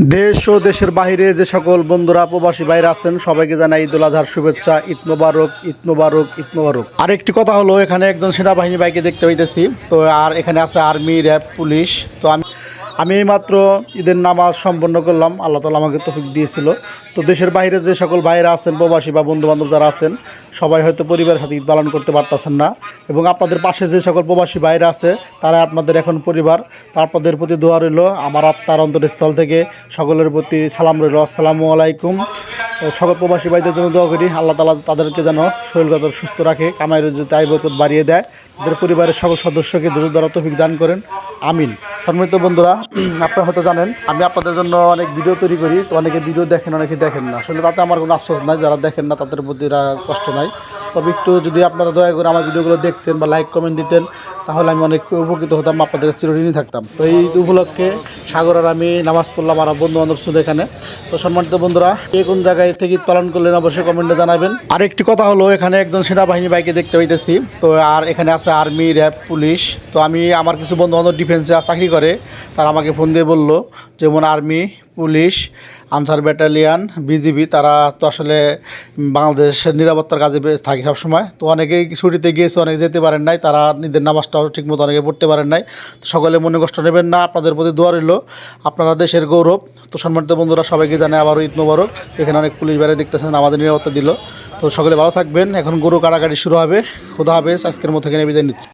দেশ ও দেশের বাহিরে যে সকল বন্ধুরা, প্রবাসী বাইরে আছেন, সবাইকে জানাই ঈদুল আজহার শুভেচ্ছা। ঈদ মোবারক ঈদ মোবারক মোবারক। আরেকটি কথা হলো, এখানে একজন সেনাবাহিনী বাইকে দেখতে পাইতেছি তো আর এখানে আছে আর্মি, র্যাব, পুলিশ। তো আমি আমি এইমাত্র ঈদের নামাজ সম্পন্ন করলাম, আল্লাহ তালা আমাকে তফিক দিয়েছিল। তো দেশের বাইরে যে সকল বাইরে আছেন, প্রবাসী বা বন্ধু বান্ধব যারা আছেন, সবাই হয়তো পরিবারের সাথে ঈদ পালন করতে পারতেছেন না। এবং আপনাদের পাশে যে সকল প্রবাসী বাইরে আছে, তারা আপনাদের এখন পরিবার। তো আপনাদের প্রতি দোয়া রইল, আমার আত্মার অন্তরস্থল থেকে সকলের প্রতি সালাম রইল। আসসালামু আলাইকুম। সকল প্রবাসী ভাইদের জন্য দোয়া করি। আল্লাহ তালা তাদেরকে যেন শরীরগত সুস্থ রাখে কামাই রুজি তাই বরকত বাড়িয়ে দেয়। তাদের পরিবারের সকল সদস্যকে দূর দ্বারা তফিক দান করেন। আমিন। সম্মানিত বন্ধুরা, আপনারা হয়তো জানেন, আমি আপনাদের জন্য অনেক ভিডিও তৈরি করি। তো অনেকে ভিডিও দেখেন, অনেকে দেখেন না। আসলে তাতে আমার কোনো আফসোস নাই। যারা দেখেন না, তাদের প্রতি কষ্ট নাই। তবে একটু যদি আপনারা দয়া করে আমার ভিডিওগুলো দেখতেন বা লাইক কমেন্ট দিতেন, তাহলে আমি অনেক উপকৃত হতাম, আপনাদের চিরঋণী থাকতাম। তো এই উপলক্ষে সাগর আর আমি নামাজ পড়লাম আর বন্ধু বান্ধব ছিল এখানে। তো সম্মানিত বন্ধুরা, কে কোন জায়গায় থেকে পালন করলেন অবশ্যই কমেন্টে জানাবেন। আরেকটি কথা হলো, এখানে একজন সেনাবাহিনী বাইকে দেখতে পাইতেছি। তো আর এখানে আছে আর্মি র্যাব পুলিশ তো আমি আমার কিছু বন্ধু বান্ধব ডিফেন্সে চাকরি করে, তারা আমাকে ফোন দিয়ে বলল, যেমন army police Ansar battalion, BGB, তারা তো আসলে বাংলাদেশের নিরাপত্তার কাজে থাকে সবসময়। তো অনেকেই ছুটিতে গিয়েছে, অনেকে যেতে পারেন নাই, তারা নিজের নামাজটাও ঠিকমতো অনেকে পড়তে পারেন নাই। তো সকলে মনে কষ্ট নেবেন না, আপনাদের প্রতি দোয়া রইল। আপনারা দেশের গৌরব। তো সম্মানিত বন্ধুরা, সবাইকে জানে আবারও ঈদ মোবারক। এখানে অনেক পুলিশ বাইরে দেখতেছেন, আমাদের নিরাপত্তা দিল। তো সকলে ভালো থাকবেন। এখন গরু কাড়াকাড়ি শুরু হবে। খোদা হাফেজ, আজকের মতো এখানে বিদায় নিচ্ছি।